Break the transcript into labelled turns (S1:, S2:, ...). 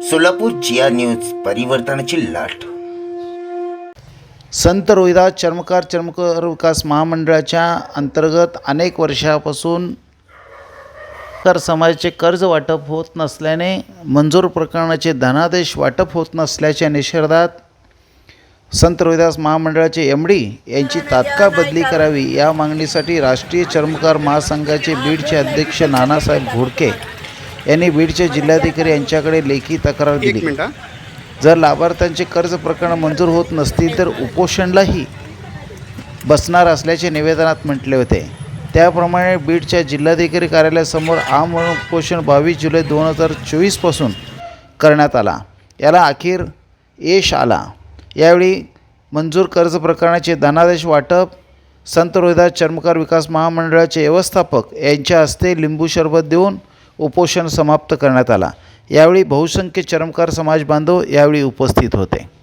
S1: सोलापूर जिया news परिवर्तनाची लाट.
S2: संत रोहिदास चर्मकार चर्मकार विकास महामंडळाच्या अंतर्गत अनेक वर्षापासून कर समाजाचे कर्ज वाटप होत नसल्याने मंजूर प्रकरणाचे धनादेश वाटप होत नसल्याच्या निषेधात संत रोहिदास महामंडळाचे एम डी यांची तात्काळ बदली करावी या मागणीसाठी राष्ट्रीय चर्मकार महासंघाचे बीडचे अध्यक्ष नानासाहेब घोडके यांनी बीडचे जिल्हाधिकारी यांच्याकडे लेखी तक्रार दिली. जर लाभार्थ्यांचे कर्ज प्रकरण मंजूर होत नसतील तर उपोषणलाही बसणार असल्याचे निवेदनात म्हटले होते. त्याप्रमाणे बीडच्या जिल्हाधिकारी कार्यालयासमोर आमरण उपोषण बावीस जुलै दोन हजार चोवीसपासून करण्यात आला. याला अखेर यश आला. यावेळी मंजूर कर्ज प्रकरणाचे धनादेश वाटप संत रोहिदास चर्मकार विकास महामंडळाचे व्यवस्थापक यांच्या हस्ते लिंबू सरबत देऊन उपोषण समाप्त करण्यात आला. यावेळी बहुसंख्य चरमकार समाज बांधव यावेळी उपस्थित होते.